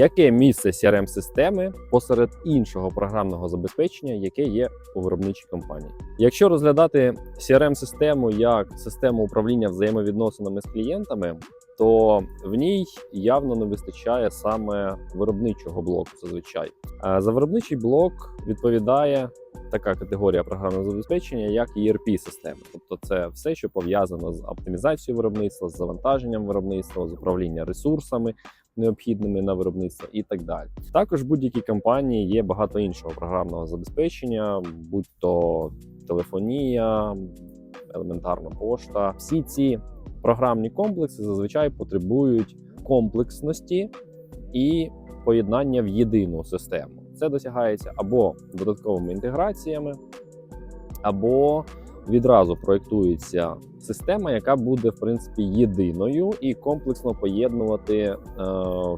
Яке місце crm системи посеред іншого програмного забезпечення, яке є у виробничій компанії? Якщо розглядати crm систему як систему управління взаємовідносинами з клієнтами, то в ній явно не вистачає саме виробничого блоку. Зазвичай Е, за виробничий блок відповідає така категорія програмного забезпечення, як erp системи тобто це все, що пов'язано з оптимізацією виробництва, з завантаженням виробництва, з управління ресурсами необхідними на виробництво і так далі. Також в будь-якій компанії є багато іншого програмного забезпечення, будь то телефонія, елементарна пошта. Всі ці програмні комплекси зазвичай потребують комплексності і поєднання в єдину систему. Це досягається або додатковими інтеграціями, або відразу проєктується система, яка буде в принципі єдиною і комплексно поєднувати е,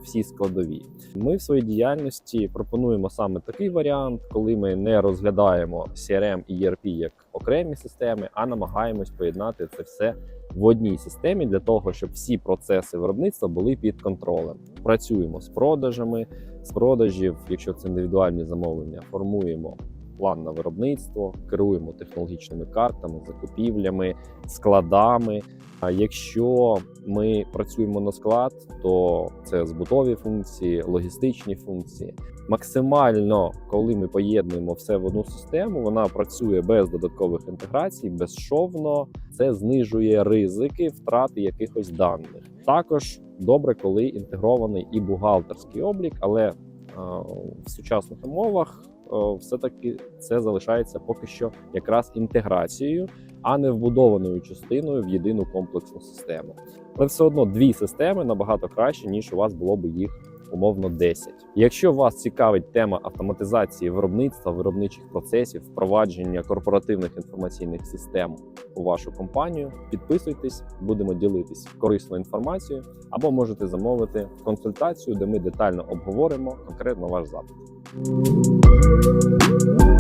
всі складові. Ми в своїй діяльності пропонуємо саме такий варіант, коли ми не розглядаємо CRM і ERP як окремі системи, а намагаємось поєднати це все в одній системі для того, щоб всі процеси виробництва були під контролем. Працюємо з продажами, з продажів, якщо це індивідуальні замовлення, формуємо план на виробництво, керуємо технологічними картами, закупівлями, складами. А якщо ми працюємо на склад, то це збутові функції, логістичні функції. Максимально, коли ми поєднуємо все в одну систему, вона працює без додаткових інтеграцій, безшовно. Це знижує ризики втрати якихось даних. Також добре, коли інтегрований і бухгалтерський облік, але в сучасних умовах все-таки це залишається поки що якраз інтеграцією, а не вбудованою частиною в єдину комплексну систему. Але все одно дві системи набагато краще, ніж у вас було б їх умовно 10. Якщо вас цікавить тема автоматизації виробництва, виробничих процесів, впровадження корпоративних інформаційних систем у вашу компанію, підписуйтесь, будемо ділитись корисною інформацією, або можете замовити консультацію, де ми детально обговоримо конкретно ваш запит. Música